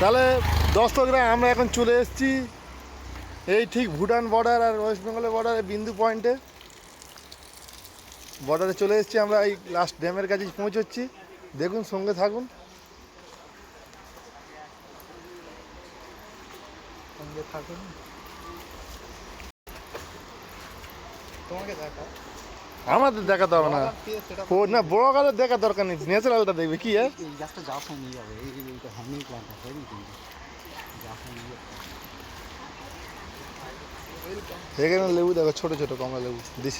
তাহলে দর্শকরা আমরা এখন চলে এসেছি এই ঠিক ভুটান বর্ডার আর ওয়েস্ট বেঙ্গলের বর্ডারে বিন্দু পয়েন্টে বর্ডারে চলে এসেছি আমরা এই লাস্ট ড্যামের কাছে পৌঁছচ্ছি। দেখুন, সঙ্গে থাকুন। সঙ্গে থাকুন। তোমাকে দেখা আমাদের দেখাতে হবে না। ও না বড় কালে দেখা দরকার নেই ন্যাচারালটা দেখবে কি গাছটা যাওয়ার সময় নিয়ে যাবে এইটা হ্যাঙ্গিং প্ল্যান্ট আছে এখানে লেবু দেখো ছোট ছোট কমলা লেবু this.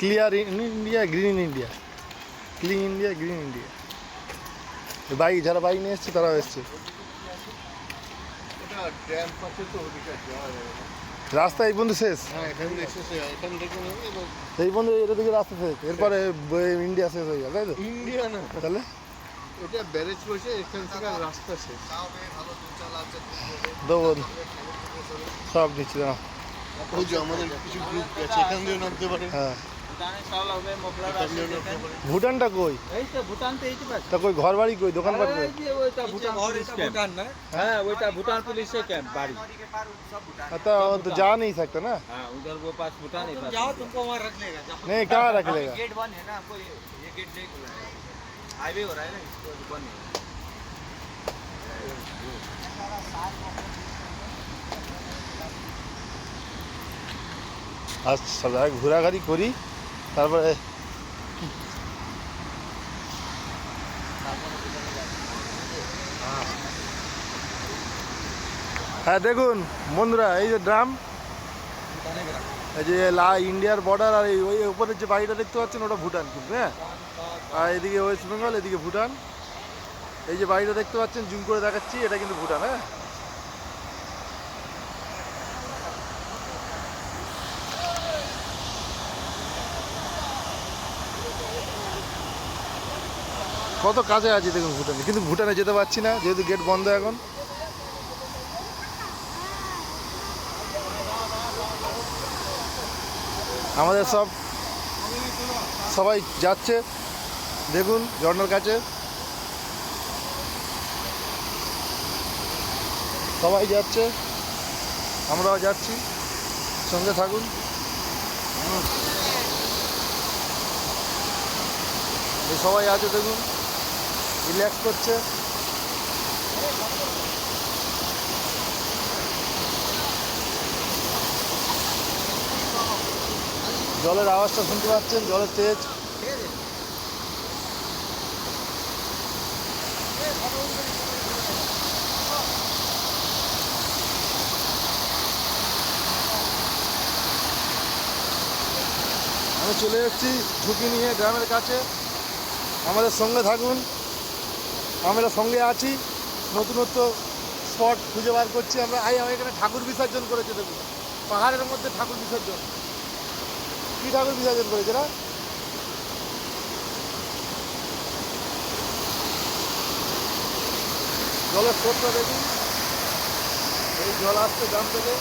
Clear in India green India clean India green India bike যারা বাইক নিয়ে এসছে তারাও এসছে এটা ড্যাম পাশে তো ওদিকে যাওয়া যাবে না। রাস্তা এই বন্ধু শেষ? হ্যাঁ থেকে থেকে এই বন্ধু এটা দিকে রাস্তা শেষ। এরপরে ইন্ডিয়া শেষ হয়ে যাবে তাই তো? ইন্ডিয়া না। তাহলে? এটা ব্যারেজ বসে এখান থেকে রাস্তা শেষ। দেবো সব দাঁড়া। আমাদের কিছু গ্রুপ গেছে এখান দিয়ে নামতে পারে। হ্যাঁ। ভুটানে চাল হবে মকলা এখান দিয়ে নামতে পারে ভুটানটা কই এই তো ভুটান তো এই তো তা কই ঘর বাড়ি কই দোকানপাট কই এই যে ওইটা ভুটান পুলিশ ক্যাম্প হ্যাঁ ওইটা भूटान पुलिस से कैंप बाड़ी तो वो तो जा नहीं सकता ना हाँ उधर वो पास भूटान है जाओ तुमको वहाँ रख लेगा नहीं कहाँ रख लेगा गेट बंद है ना आपको ये ये गेट नहीं खुला है हाईवे हो रहा है ना इसको बंद है আজ সব জায়গায় ঘোরাঘুরি করি তারপরে হ্যাঁ দেখুন, বন্ধুরা, এই যে ড্রাম, এই যে লা, ইন্ডিয়ার বর্ডার আর এই ওই উপরের যে বাড়িটা দেখতে পাচ্ছেন, ওটা ভুটান কিন্তু হ্যাঁ? আর এদিকে ওয়েস্ট বেঙ্গল এদিকে ভুটান। এই যে বাড়িটা দেখতে পাচ্ছেন, জুম করে দেখাচ্ছি, এটা কিন্তু ভুটান হ্যাঁ? কত কাজে আছি দেখুন ভুটানে। কিন্তু ভুটানে যেতে পারছি না, যেহেতু গেট বন্ধ এখন। আমাদের সব, সবাই যাচ্ছে। দেখুন ঝর্নার কাছে। সবাই যাচ্ছে। আমরাও যাচ্ছি। সঙ্গে থাকুন। সবাই আছে দেখুন। রিল্যাক্স করছে। জলের আওয়াজটা শুনতে পাচ্ছেন, জলের তেজ। আমি চলে এসেছি ঝুঁকি নিয়ে গ্রামের কাছে। আমাদের সঙ্গে থাকুন। আমরা সঙ্গে আছি, নতুনত্ব স্পট খুঁজে বার করছি আমরা। আই আমি এখানে ঠাকুর বিসর্জন করেছে, দেখুন। পাহাড়ের মধ্যে ঠাকুর বিসর্জন। কী ঠাকুর বিসর্জন করেছে না জলের স্রোতটা দেখুন। এই জল আসছে গ্রাম থেকে।